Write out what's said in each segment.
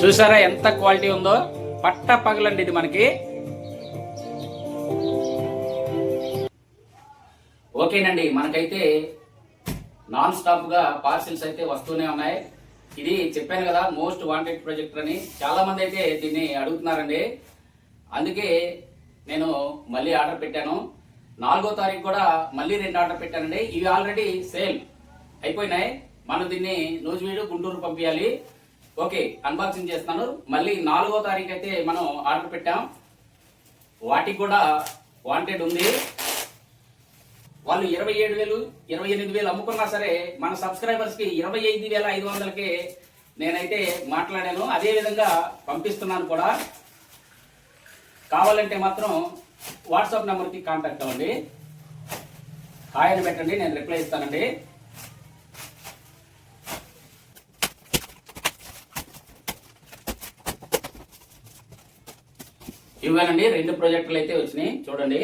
చూసారా ఎంత క్వాలిటీ ఉందో? పట్ట పగలండి ఇది మనకి. ఓకేనండి మనకైతే నాన్ స్టాప్గా పార్సిల్స్ అయితే వస్తూనే ఉన్నాయి. ఇది చెప్పాను కదా మోస్ట్ వాంటెడ్ ప్రాజెక్ట్ అని. చాలా మంది అయితే దీన్ని అడుగుతున్నారండి. అందుకే నేను మళ్ళీ ఆర్డర్ పెట్టాను. నాలుగో తారీఖు కూడా మళ్ళీ రెండు ఆర్డర్ పెట్టానండి. ఇవి ఆల్రెడీ సేల్ అయిపోయినాయి. మనం దీన్ని నూజివీడు గుంటూరు పంపించాలి. ఓకే అన్బాక్సింగ్ చేస్తాను. మళ్ళీ నాలుగో తారీఖు అయితే మనం ఆర్డర్ పెట్టాం. వాటికి కూడా వాంటెడ్ ఉంది. వాళ్ళు ఇరవై ఏడు వేలు ఇరవై ఎనిమిది వేలు అమ్ముకున్నా సరే మన సబ్స్క్రైబర్స్కి ఇరవై ఐదు వేల ఐదు వందలకి నేనైతే మాట్లాడాను. అదే విధంగా పంపిస్తున్నాను కూడా. కావాలంటే మాత్రం వాట్సాప్ నెంబర్కి కాంటాక్ట్ అవ్వండి. హాయ్ అని పెట్టండి నేను రిప్లై ఇస్తానండి. ఇవ్వాలండి. రెండు ప్రాజెక్టులు అయితే వచ్చినాయి. చూడండి.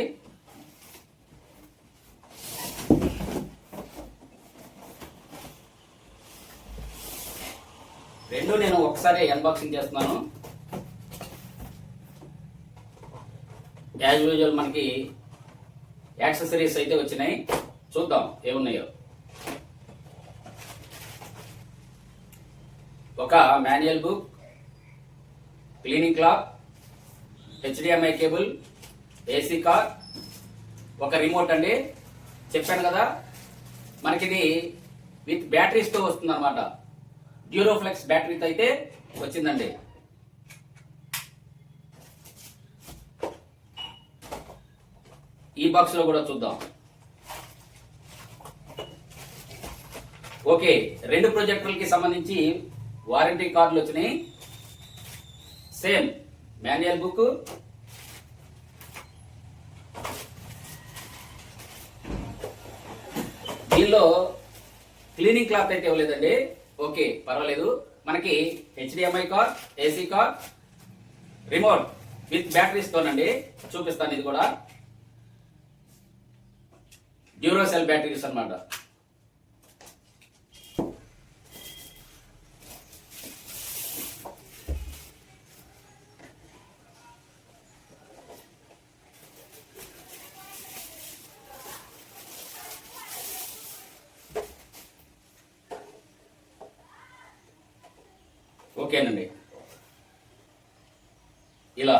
రెండు నేను ఒకసారి అన్బాక్సింగ్ చేస్తున్నాను. యాజ్ యూజువల్ మనకి యాక్సెసరీస్ అయితే వచ్చినాయి. చూద్దాం ఏమున్నాయో. ఒక manual book cleaning cloth HDMI cable AC cord ఒక రిమోట్ అండి. చెప్పాను కదా మనకిది విత్ బ్యాటరీస్తో వస్తుంది అనమాట డ్యూరోఫ్లెక్స్ బ్యాటరీతో అయితే వచ్చిందండి. ఈ బాక్స్లో కూడా చూద్దాం. ఓకే రెండు ప్రొజెక్టర్లకి సంబంధించి వారంటీ కార్డులు వచ్చినాయి. సేమ్ మాన్యువల్ బుక్ దీనిలో క్లీనింగ్ క్లాత్ అయితే ఇవ్వలేదండి. ఓకే పర్వాలేదు. మనకి HDMI cord AC cord remote with batteries తోనండి. చూపిస్తాను ఇది కూడా. డ్యూరోసెల్ బ్యాటరీస్ అన్నమాట. ఓకేనండి. ఇలా.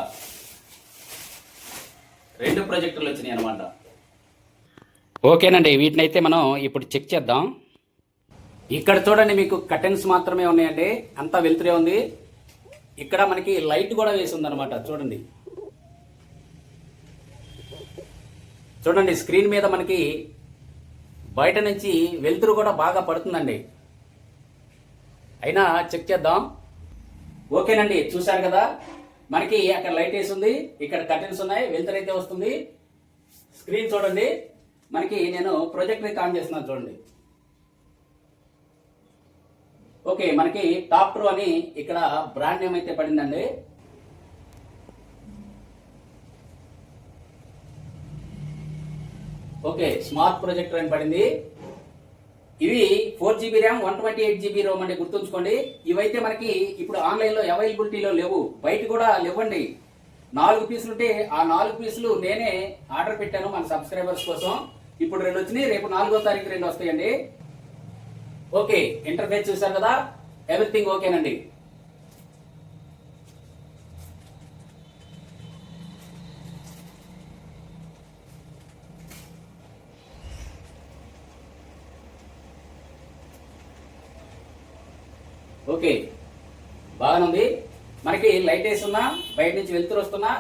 రెండు ప్రాజెక్టులు వచ్చినాయి అనమాట ఓకేనండి వీటిని అయితే మనం ఇప్పుడు చెక్ చేద్దాం. ఇక్కడ చూడండి మీకు కర్టెన్స్ మాత్రమే ఉన్నాయండి. అంతా వెలుతురే ఉంది. ఇక్కడ మనకి లైట్ కూడా వేసి ఉందన్నమాట చూడండి. చూడండి స్క్రీన్ మీద మనకి బయట నుంచి వెలుతురు కూడా బాగా పడుతుందండి. అయినా చెక్ చేద్దాం. ఓకేనండి చూశారు కదా? మనకి అక్కడ లైట్ వేసి ఉంది ఇక్కడ కర్టెన్స్ ఉన్నాయి వెలుతురు అయితే వస్తుంది. స్క్రీన్ చూడండి. మనకి నేను ప్రొజెక్టర్ ఆన్ చేస్తున్నాను చూడండి. ఓకే మనకి టాప్ ట్రూ అని ఇక్కడ బ్రాండ్ నేమ్ అయితే పడిందండి. ఓకే స్మార్ట్ ప్రొజెక్టర్ అని పడింది. ఇవి four GB RAM one twenty eight GB ROM అండి గుర్తుంచుకోండి. ఇవైతే మనకి ఇప్పుడు ఆన్లైన్లో అవైలబిలిటీలో లేవు. బయట కూడా లేవండి. నాలుగు పీసులు ఉంటే ఆ నాలుగు పీసులు నేనే ఆర్డర్ పెట్టాను మన సబ్స్క్రైబర్స్ కోసం. ఇప్పుడు రెండు వచ్చినాయి రేపు నాలుగో తారీఖు రెండు వస్తాయండి. ఓకే ఇంటర్ఫేస్ చూసారు కదా? ఎవ్రీథింగ్ ఓకేనండి. ఓకే. బాగానుంది మనకి లైట్ వేస్తున్నా బయట నుంచి వెళ్తురు వస్తున్నా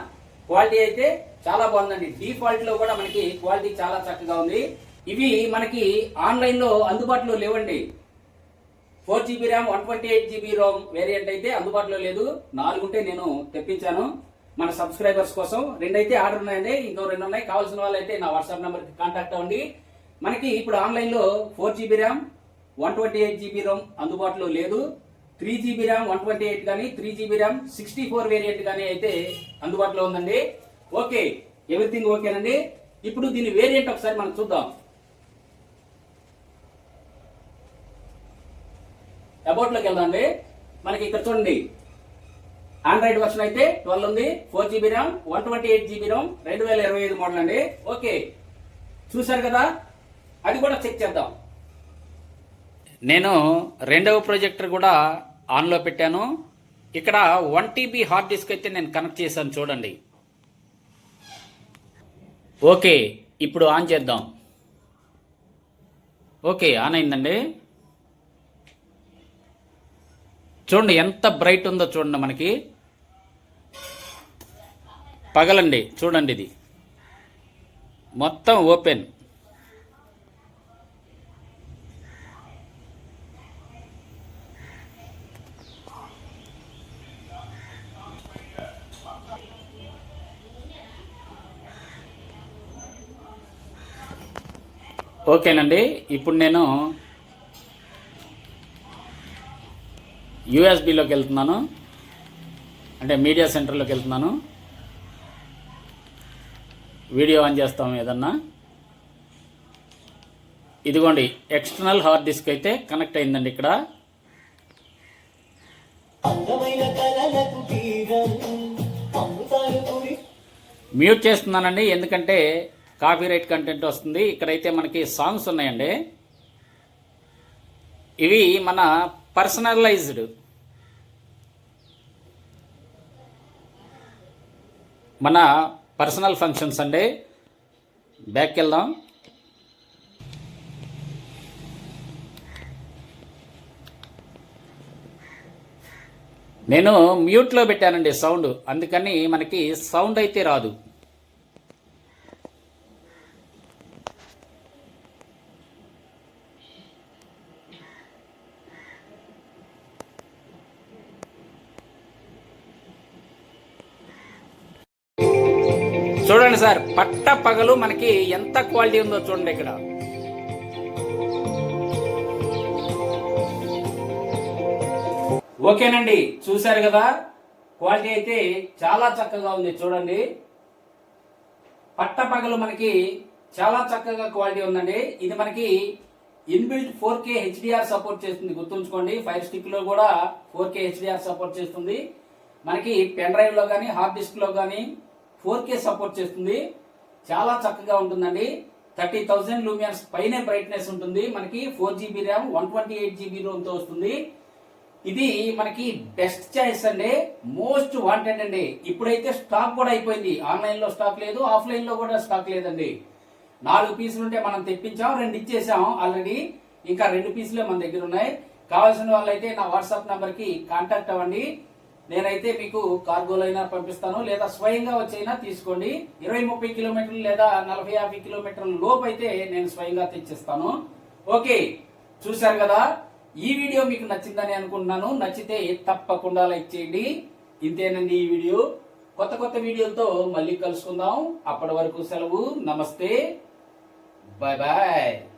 క్వాలిటీ అయితే చాలా బాగుందండి. డిఫాల్ట్లో కూడా మనకి క్వాలిటీ చాలా చక్కగా ఉంది. ఇవి మనకి ఆన్లైన్లో అందుబాటులో లేవండి. Four GB RAM one twenty eight GB ROM variant అయితే అందుబాటులో లేదు. నాలుగుంటే నేను తెప్పించాను మన సబ్స్క్రైబర్స్ కోసం. రెండైతే ఆర్డర్ ఉన్నాయండి. ఇంకో రెండు ఉన్నాయి. కావాల్సిన వాళ్ళైతే నా వాట్సాప్ నెంబర్ కాంటాక్ట్ అవ్వండి. మనకి ఇప్పుడు ఆన్లైన్లో four GB RAM one twenty eight GB ROM అందుబాటులో లేదు. Three GB RAM one twenty eight కానీ three GB RAM sixty four variant కానీ అయితే అందుబాటులో ఉందండి. ఓకే ఎవ్రీథింగ్ ఓకేనండి. ఇప్పుడు దీని వేరియంట్ ఒకసారి మనం చూద్దాం. అబౌట్లోకి లోకి మనకి ఇక్కడ చూడండి. ఆండ్రాయిడ్ వర్షన్ అయితే ట్వెల్వ్ ఉంది. Four GB RAM one twenty eight GB RAM రెండు వేల ఇరవై ఐదు మోడల్ అండి. ఓకే చూసారు కదా? అది కూడా చెక్ చేద్దాం. నేను రెండవ ప్రొజెక్టర్ కూడా ఆన్లో పెట్టాను. ఇక్కడ వన్ టీబీ హార్డ్ డిస్క్ అయితే నేను కనెక్ట్ చేశాను చూడండి. ఓకే ఇప్పుడు ఆన్ చేద్దాం. ఓకే ఆన్ అయిందండి. చూడండి ఎంత బ్రైట్ ఉందో చూడండి మనకి. పగలండి చూడండి ఇది. మొత్తం ఓపెన్ ఓకేనండి. ఇప్పుడు నేను యూఎస్బిలోకి వెళ్తున్నాను. అంటే మీడియా సెంటర్లోకి వెళ్తున్నాను. వీడియో ఆన్ చేస్తాం ఏదన్నా. ఇదిగోండి ఎక్స్టర్నల్ హార్డ్ డిస్క్ అయితే కనెక్ట్ అయిందండి ఇక్కడ. మ్యూట్ చేస్తున్నానండి ఎందుకంటే కాపీరైట్ కంటెంట్ వస్తుంది. ఇక్కడైతే మనకి సాంగ్స్ ఉన్నాయండి. ఇవి మన పర్సనలైజ్డ్. మన పర్సనల్ ఫంక్షన్స్ అండి. బ్యాక్ వెళ్దాం. నేను మ్యూట్లో పెట్టానండి సౌండ్. అందుకని మనకి సౌండ్ అయితే రాదు. చూడండి సార్ పట్ట పగలు మనకి ఎంత క్వాలిటీ ఉందో చూడండి ఇక్కడ. ఓకేనండి చూశారు కదా? క్వాలిటీ అయితే చాలా చక్కగా ఉంది చూడండి. పట్ట పగలు మనకి చాలా చక్కగా క్వాలిటీ ఉందండి. ఇది మనకి inbuilt four K HDR support చేస్తుంది గుర్తుంచుకోండి. ఫైవ్ స్టిక్లో కూడా ఫోర్ కే హెచ్డిఆర్ సపోర్ట్ చేస్తుంది. మనకి పెన్ డ్రైవ్లో కానీ హార్డ్ డిస్క్లో కానీ ఫోర్ కే సపోర్ట్ చేస్తుంది. చాలా చక్కగా ఉంటుందండి. థర్టీ థౌసండ్ లూమియన్స్ పైనే బ్రైట్నెస్ ఉంటుంది. మనకి four GB RAM one twenty eight GB రోమ్తో వస్తుంది. ఇది మనకి బెస్ట్ చాయిస్ అండి. మోస్ట్ వాంటెడ్ అండి. ఇప్పుడైతే స్టాక్ కూడా అయిపోయింది. ఆన్లైన్లో స్టాక్ లేదు ఆఫ్లైన్లో కూడా స్టాక్ లేదండి. నాలుగు పీసులు ఉంటే మనం తెప్పించాం రెండు ఇచ్చేసాం ఆల్రెడీ ఇంకా రెండు పీసులే మన దగ్గర ఉన్నాయి. కావాల్సిన వాళ్ళైతే నా వాట్సాప్ నెంబర్కి కాంటాక్ట్ అవ్వండి. నేనైతే మీకు కార్గోలో అయినా పంపిస్తాను లేదా స్వయంగా వచ్చైనా తీసుకోండి. ఇరవై ముప్పై కిలోమీటర్లు లేదా నలభై యాభై కిలోమీటర్ల లోపు అయితే నేను స్వయంగా తెచ్చిస్తాను. ఓకే చూశారు కదా? ఈ వీడియో మీకు నచ్చిందని అనుకుంటున్నాను. నచ్చితే తప్పకుండా లైక్ చేయండి. ఇంతేనండి ఈ వీడియో. కొత్త కొత్త వీడియోలతో మళ్ళీ కలుసుకుందాం. అప్పటి వరకు సెలవు. నమస్తే. Bye bye.